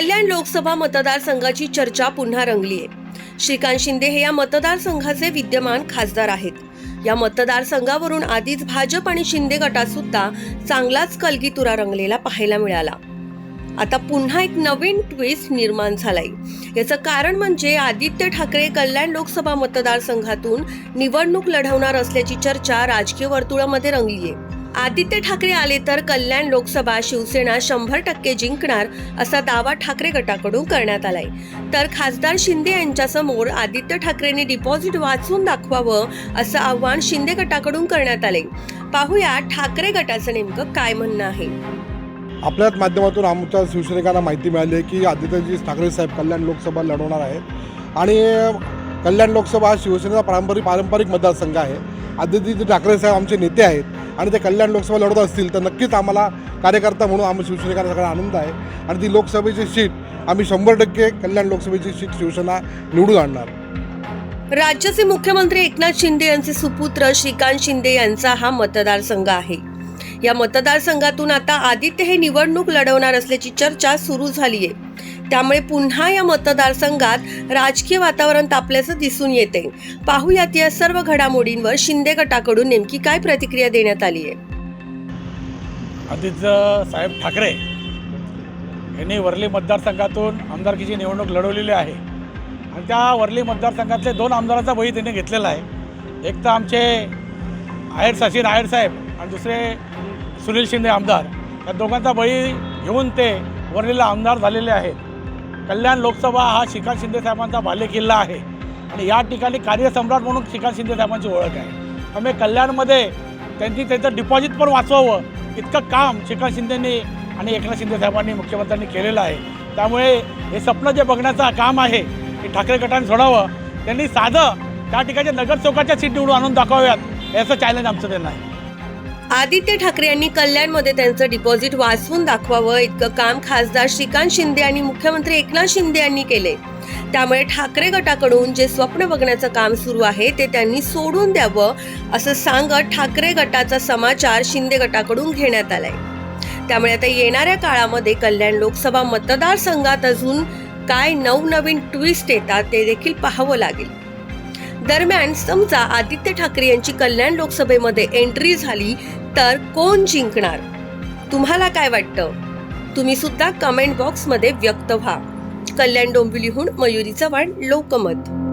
कल्याण लोकसभा मतदारसंघाची चर्चा पुन्हा रंगली आहे श्रीकांत शिंदे हे या मतदारसंघाचे विद्यमान खासदार आहेत. या मतदारसंघावरून आधीच भाजप आणि शिंदे गटात सुद्धा चांगलाच कलगीतुरा रंगलेला पाहायला मिळाला. आता पुन्हा एक नवीन ट्विस्ट निर्माण झालाय. याचं कारण म्हणजे आदित्य ठाकरे कल्याण लोकसभा मतदारसंघातून निवडणूक लढवणार असल्याची चर्चा राजकीय वर्तुळामध्ये रंगली आहे आदित्य ठाकरे आले तर कल्याण लोकसभा शिवसेना शंभर टक्के जिंकणार असा दावा ठाकरे गटाकडून करण्यात आलाय. तर खासदार शिंदे यांच्यासमोर आदित्य ठाकरेंनी डिपॉझिट वाचून दाखवावं असं आव्हान शिंदे गटाकडून करण्यात आले पाहूया ठाकरे गटाचं नेमकं काय म्हणणं आहे. आपल्याच माध्यमातून आमच्या शिवसैनिकांना माहिती मिळाली आहे की आदित्यजी ठाकरे साहेब कल्याण लोकसभा लढवणार आहेत. आणि कल्याण लोकसभा हा शिवसेनेचा पारंपरिक पारंपरिक मतदारसंघ आहे. आदित्यजी ठाकरे साहेब आमचे नेते आहेत. आणि ते कल्याण लोकसभा लढत असतील तर नक्कीच आम्हाला कार्यकर्ता म्हणून आम्ही शिवसैनिकांना सगळा आनंद आहे. आणि ती लोकसभेची सीट आम्ही शंभर टक्के कल्याण लोकसभेची सीट शिवसेना निवडून आणणार. राज्याचे मुख्यमंत्री एकनाथ शिंदे यांचे सुपुत्र श्रीकांत शिंदे यांचा हा मतदारसंघ आहे. या मतदारसंघातून आता आदित्य हे निवडणूक लढवणार असल्याची चर्चा सुरू झाली आहे त्यामुळे पुन्हा या मतदारसंघात राजकीय वातावरण तापल्याचं दिसून येते. पाहूयात या सर्व घडामोडींवर शिंदे गटाकडून नेमकी काय प्रतिक्रिया देण्यात आली आहे? आधीच साहेब ठाकरे यांनी वर्ली मतदारसंघातून आमदारकीची निवडणूक लढवलेली आहे. आणि त्या वर्ली मतदारसंघातले दोन आमदारांचा बळी त्यांनी घेतलेला आहे. एक तर आमचे आहेर सचिन आहेर साहेब आणि दुसरे सुनील शिंदे आमदार. या दोघांचा बळी घेऊन ते वर्लीला आमदार झालेले आहेत. कल्याण लोकसभा हा श्रीकांत शिंदे साहेबांचा बालेकिल्ला आहे. आणि या ठिकाणी कार्यसम्राट म्हणून श्रीकांत शिंदे साहेबांची ओळख आहे. त्यामुळे कल्याणमध्ये त्यांनी त्यांचं डिपॉझिट पण वाचवावं इतकं काम श्रीकांत शिंदेंनी आणि एकनाथ शिंदे साहेबांनी मुख्यमंत्र्यांनी केलेलं आहे. त्यामुळे हे स्वप्न जे बघण्याचं काम आहे ते ठाकरे गटाने सोडावं त्यांनी साधं त्या ठिकाणी नगरसेवकाच्या सीट निवडून आणून दाखवाव्यात याचं चॅलेंज आमचं त्यांना आहे. आदित्य ठाकरे यांनी कल्याणमध्ये त्यांचं डिपॉझिट वाचवून दाखवावं इतकं काम खासदार श्रीकांत शिंदे आणि मुख्यमंत्री एकनाथ शिंदे यांनी केले त्यामुळे ठाकरे गटाकडून जे स्वप्न बघण्याचं काम सुरू आहे ते त्यांनी सोडून द्यावं असं सांगत ठाकरे गटाचा समाचार शिंदे गटाकडून घेण्यात आलाय. त्यामुळे आता येणाऱ्या काळामध्ये कल्याण लोकसभा मतदारसंघात अजून काय नवनवीन ट्विस्ट येतात ते देखील पाहावं लागेल. दरम्यान समजा आदित्य ठाकरे यांची कल्याण लोकसभेमध्ये एंट्री झाली तर कोण जिंकणार? तुम्हाला काय वाटतं? तुम्ही सुद्धा कमेंट बॉक्समध्ये व्यक्त व्हा. कल्याण डोंबिवलीहून मयुरी चव्हाण लोकमत.